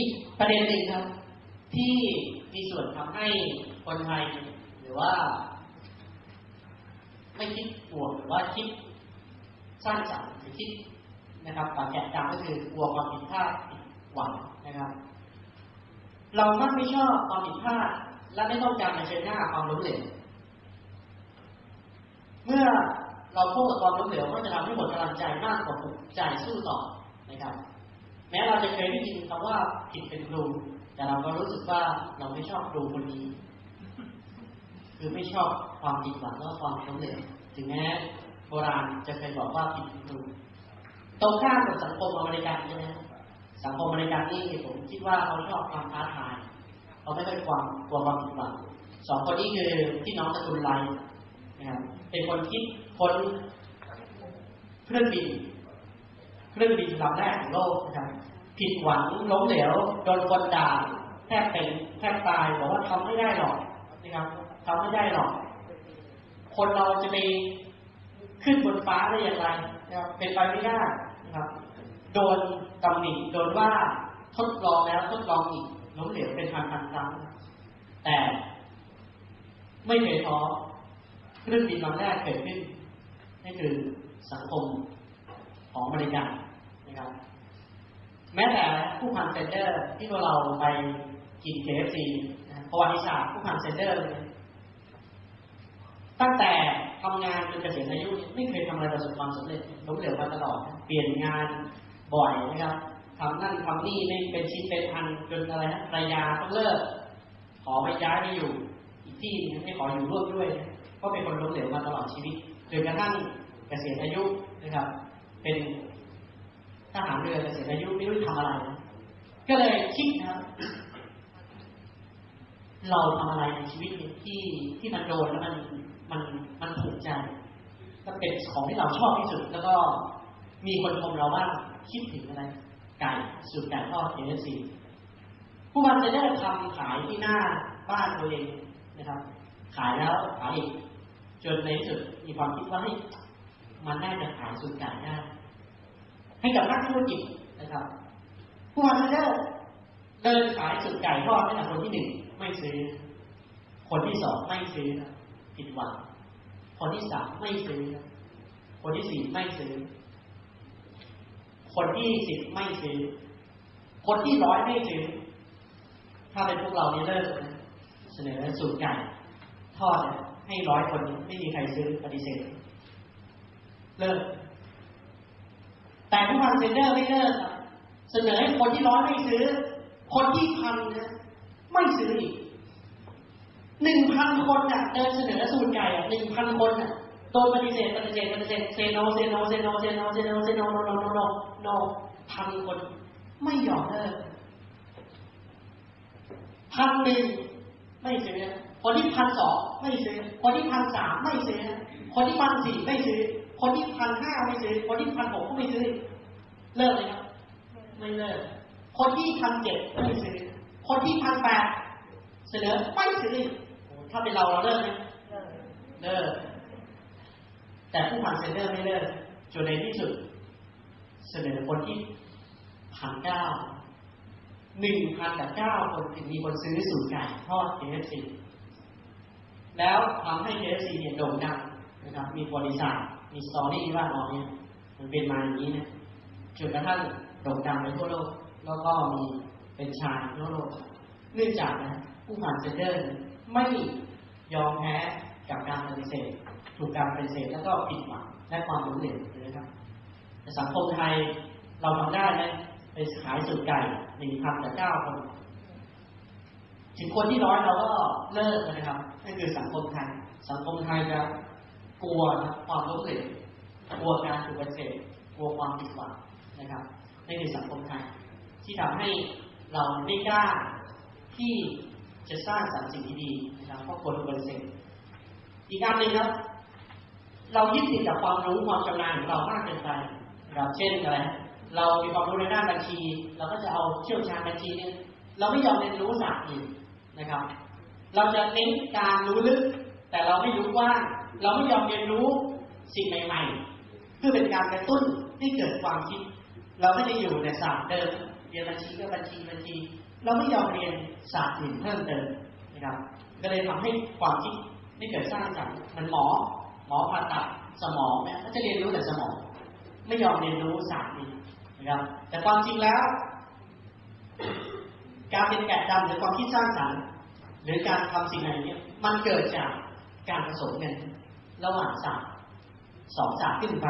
อีกประเด็นหนึ่งครับ ที่มีส่วนทำให้คนไทยหรือว่า ไม่คิดบวกหรือว่าคิดสร้างสรรค์หรือคิดนะครับปากแกะดำก็คือกลัวความผิดพลาดผิดหวังนะครับ เรามักไม่ชอบความผิดพลาดและไม่ต้องการเผชิญหน้าความล้มเหลวเมื่อเราพบกับความล้มเหลวก็จะทำให้หมดกำลังใจมากกว่าปลุกใจสู้ต่อนะครับ แม้เราจะเคยได้ยินคำว่าผิดเป็นครู แต่เราก็รู้สึกว่าเราไม่ชอบครูคนนี้ คือไม่ชอบความผิดหวังและความล้มเหลวถึงแม้โบราณจะเคยบอกว่าผิดเป็นครูตรงข้ามกับสังคมอเมริกันใช่ไหมสังคมอเมริกันนี่ผมคิดว่าเขาชอบความท้าทายเขาไม่ค่อยความกลัวความผิดหวังสองคนนี้คือพี่น้องตระกูลไลนะครับเป็นคนคิดคนเครื่องบิน เครื่องบินลำแรกของโลกนะครับผิดหวังล้มเหลวโดนคนด่าแทบเป็นแทบตายบอกว่าทำไม่ได้หรอกนะครับทำไม่ได้หรอก คนเราจะไปขึ้นบนฟ้าได้อย่างไรนะครับเป็นไปไม่ได้นะครับ โดนตำหนิโดนว่าทดลองแล้วทดลองอีกล้มเหลวเป็นพันพันครั้งแต่ไม่เคยท้อเครื่องบินลำแรกเกิดขึ้นนี่คือสังคมของอเมริกัน นะครับแม้แต่ผู้พันเซนเดอร์ที่พวกเราไปกิน KFC นะประวัติศาสตร์ผู้พันเซนเดอร์เลยตั้งแต่ทำงานจนเกษียณอายุไม่เคยทำอะไรประสบความสำเร็จล้มเหลวมาตลอด เปลี่ยนงานบ่อยนะครับทำนั่นทำนี่ไม่เป็นชิ้นเป็นอันจนอะไรนะภรรยาต้องเลิก ขอไปย้ายไปอยู่ อีกที่ไม่ขออยู่ร่วมด้วย ก็เป็นคนล้มเหลวมาตลอดชีวิตจนกระทั่งเกษียณอายุนะครับ เป็น ทหารเรือเกษียณอายุไม่รู้ทำอะไร ก็เลยคิดนะเราทำอะไรในชีวิตที่ที่มันโดนแล้วมันมันมันถูกใจก็เป็นของที่เราชอบที่สุด แล้วก็มีคนชมเราว่าคิดถึงอะไรไก่สูตรไก่ทอดเอซีผู้บันจะได้ทำขายที่หน้าบ้านตัวเองนะครับ ขายแล้วขายอีกจนในที่สุดมีความคิดว่าให้ยมันน่าจะขายสูตรไก่ได้ ให้กับนักธุรกิจนะครับผู้บันจะเดินขายสูตรไก่ทอดให้กับคนที่หนึ่งไม่ซื้อ คนที่สองไม่ซื้อผิดหวังคนที่สามไม่ซื้อ คนที่สี่ไม่ซื้อ คนที่สิบไม่ซื้อ คนที่ร้อยไม่ซื้อ ถ้าเป็นพวกเรานี่เลิกเสนอสูตรไก่ทอดให้ร้อยคนไม่มีใครซื้อปฏิเสธเลิก แต่ผู้พันเซนเดอร์ไม่เลิกครับเสนอให้คนที่ร้อยไม่ซื้อ คนที่พันนะไม่ซื้ออีกหนึ่งพันคนน่ะเดินเสนอสูตรไก่อะหนึ่งพันคนน่ะโดนปฏิเสธปฏิเสธปฏิเสธเซโนเซโนเซโนเซโนเซโนเซโนโนโนโนโนโนพันคนไม่ยอมเลิกพันหนึ่งไม่ซื้อคนที่พันสองไม่ซื้อคนที่พันสามไม่ซื้อคนที่พันสี่ไม่ซื้อ คนที่พันห้าไม่ซื้อ คนที่พันหกก็ไม่ซื้อ เลิกเลยครับ ไม่เลิก คนที่พันเจ็ดไม่ซื้อ คนที่พันแปดเสนอไม่ซื้อถ้าเป็นเราเราเลิกไหมเลิก แต่ผู้พันเซนเดอร์ไม่เลิกจนในที่สุด เสนอคนที่พันเก้าหนึ่งพันกับเก้าคนถึงมีคนซื้อสูตรไก่ทอด KFC แล้วทำให้ KFC เนี่ยโด่งดังนะครับ มีบริษัท มีสตอรี่ว่าอ๋อเนี่ยมันเป็นมาอย่างนี้นะจนกระทั่งโด่งดังไปทั่วโลก แล้วก็มีเป็นชายทั่วโลก เนื่องจากนะผู้ผ่านเซนเดอร์ไม่ยอมแพ้กับการปฏิเสธ ถูกการปฏิเสธแล้วก็ผิดหวังและความล้มเหลวนะครับแต่สังคมไทยเราทำได้ไหมไปขายสูตรไก่หนึ่งพันกับเก้าคนถึงคนที่ร้อยเราก็เลิกนะครับนั่นคือสังคมไทย สังคมไทยจะ กลัวความล้มเหลวกลัวการถูกปฏิเสธกลัวความผิดหวังนะครับนี่คือสังคมไทยที่ทำให้เราไม่กล้าที่จะสร้างสรรค์สิ่งที่ดีนะครับเพราะคนถูกปฏิเสธอีกอันหนึ่งครับ เรายึดติดกับความรู้ความชำนาญของเรามากเกินไปนะครับเช่นอะไรเรามีความรู้ในด้านบัญชี เราก็จะเอาเชี่ยวชาญบัญชีเนี่ยเราไม่ยอมเรียนรู้ศาสตร์อื่นนะครับ เราจะเน้นการรู้ลึก แต่เราไม่รู้ว้าเราไม่ยอมเรียนรู้สิ่งใหม่ๆ เพื่อเป็นการกระตุ้นให้เกิดความคิด เราไม่ได้อยู่ในศาสตร์เดิม เรียนบัญชีก็บัญชีบัญชี เราไม่ยอมเรียนศาสตร์อื่นเพิ่มเติมนะครับ ก็เลยทำให้ความคิดไม่เกิดสร้างสรรค์เหมันหมอ หมอผ่าตัดสมองเนี่ยก็จะเรียนรู้แต่สมอง ไม่ยอมเรียนรู้ศาสตร์นี้นะครับ แต่ความจริงแล้ว การเป็นแกะดำหรือความคิดสร้างสรรค์หรือการทำสิ่งไหนเนี่ยมันเกิดจาก การผสมกันระหว่างศาสตร์สองศาสตร์ขึ้นไป